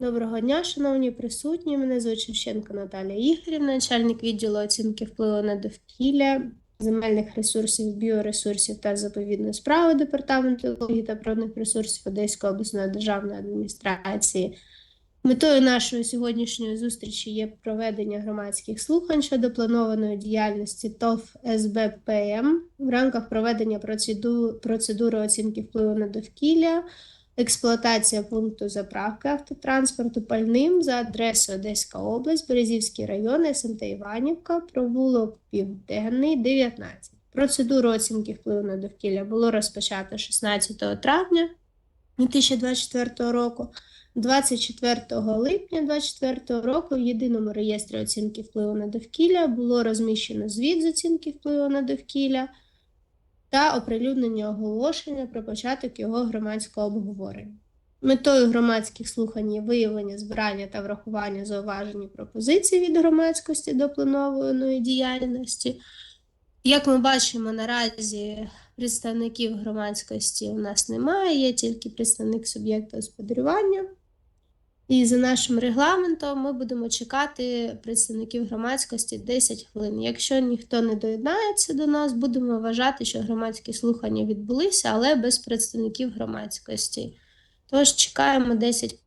Доброго дня, шановні присутні. Мене звуть Шевченко Наталія Ігорівна, начальник відділу оцінки впливу на довкілля, земельних ресурсів, біоресурсів та заповідної справи Департаменту екології та природних ресурсів Одеської обласної державної адміністрації. Метою нашої сьогоднішньої зустрічі є проведення громадських слухань щодо планованої діяльності ТОВ СБПМ в рамках проведення процеду- процедури оцінки впливу на довкілля експлуатація пункту заправки автотранспорту пальним за адресою Одеська область, Березівський район, СМТ Іванівка, провулок Південний, 19. Процедуру оцінки впливу на довкілля було розпочато 16 травня 2024 року. 24 липня 2024 року в єдиному реєстрі оцінки впливу на довкілля було розміщено звіт з оцінки впливу на довкілля та оприлюднення оголошення про початок його громадського обговорення. Метою громадських слухань є виявлення, збирання та врахування зауважень і пропозицій від громадськості до планованої діяльності. Як ми бачимо, наразі представників громадськості у нас немає, є тільки представник суб'єкта господарювання. І за нашим регламентом ми будемо чекати представників громадськості 10 хвилин. Якщо ніхто не доєднається до нас, будемо вважати, що громадські слухання відбулися, але без представників громадськості. Тож чекаємо 10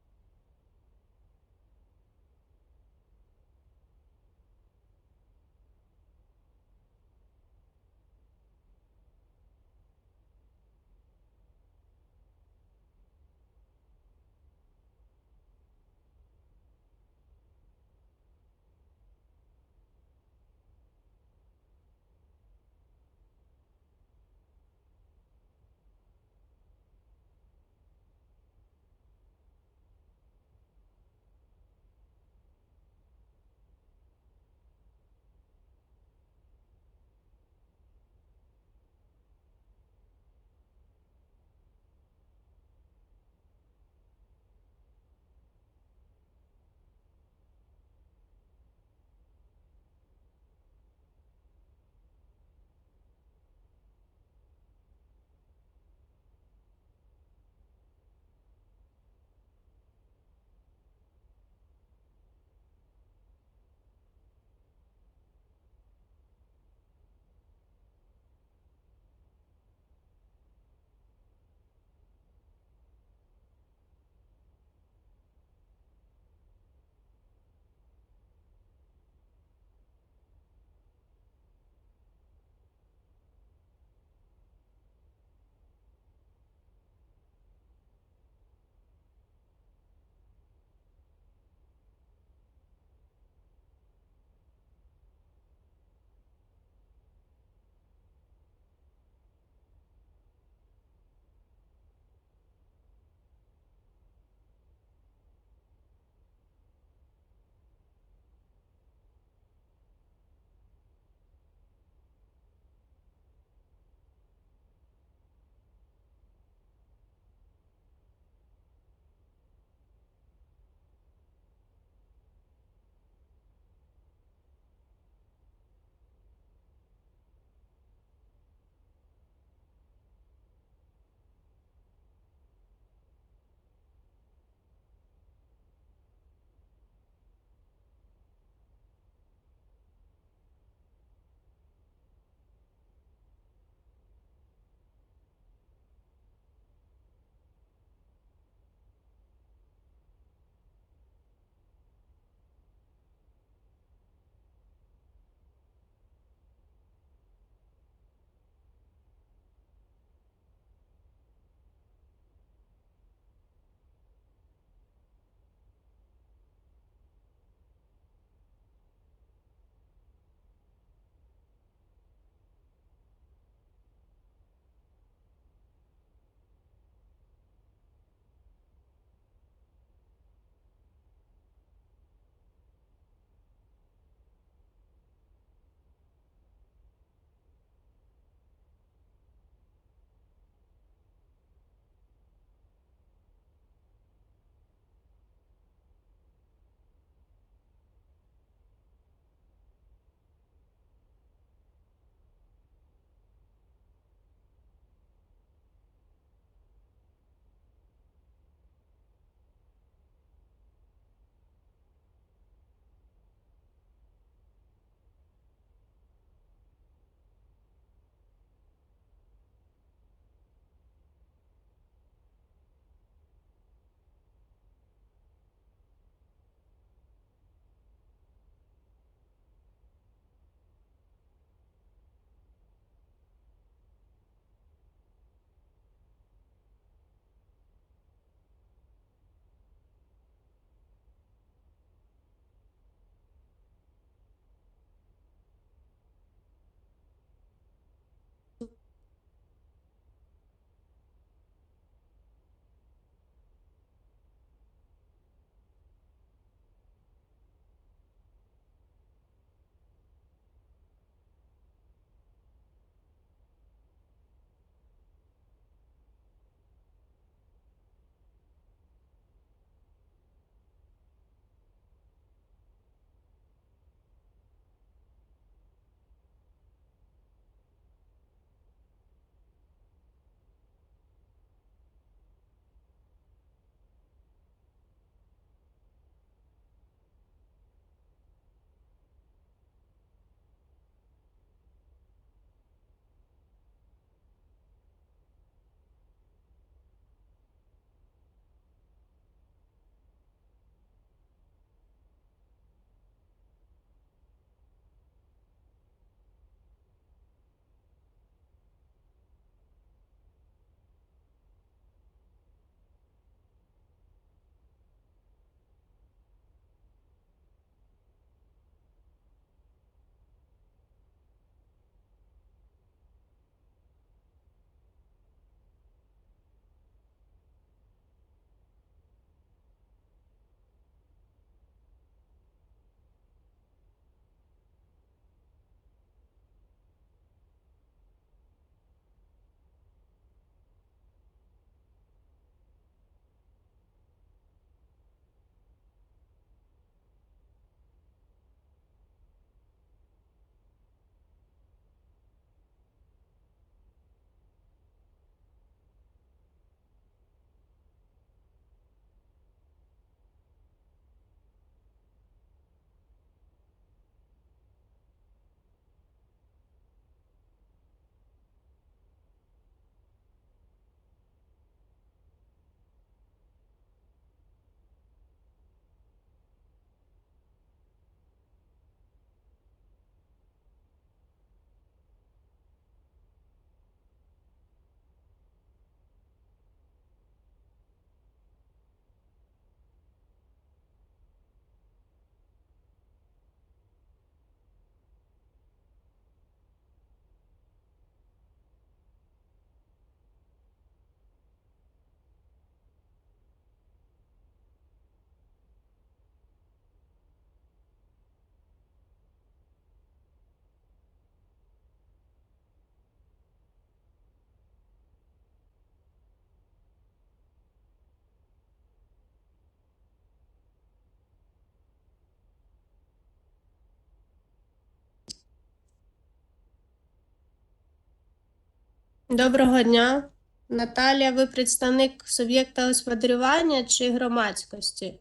Доброго дня. Наталія, ви представник суб'єкта господарювання чи громадськості?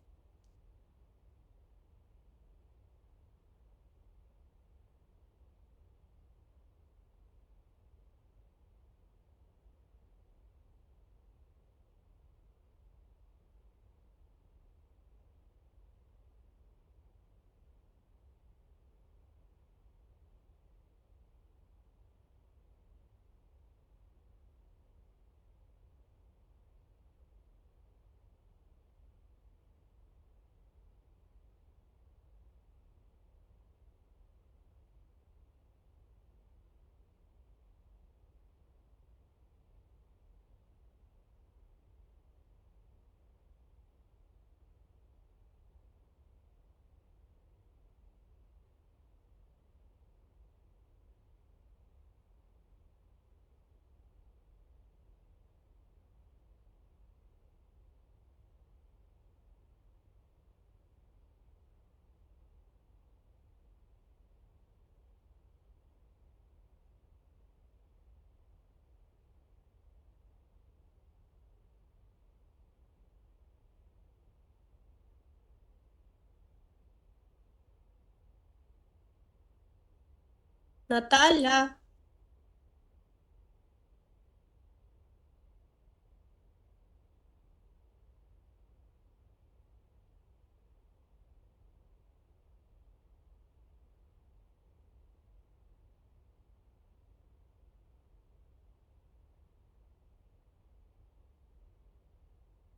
Наталя,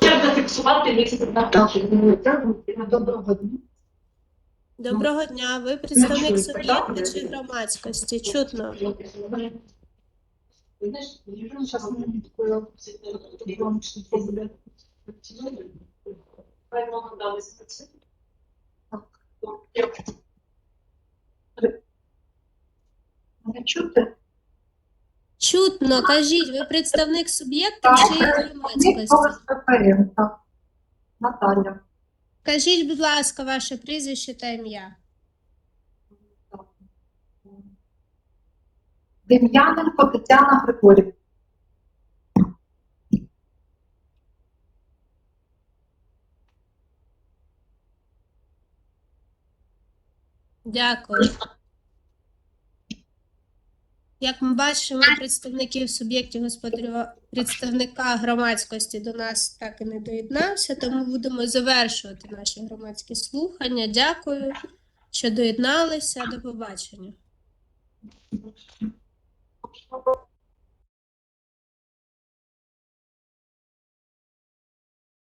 зафіксувати місце Доброго дня. Доброго дня. Ви представник суб'єкта чи громадськості? Чутно. Чутно, кажіть, ви представник суб'єкта чи громадськості? Наталя. Кажіть, будь ласка, ваше прізвище та ім'я. Дем'яненко Тетяна Григорівна. Дякую. Як ми бачимо, представників суб'єктів господарювання представника громадськості до нас так і не доєднався, тому будемо завершувати наші громадські слухання. Дякую, що доєдналися. До побачення.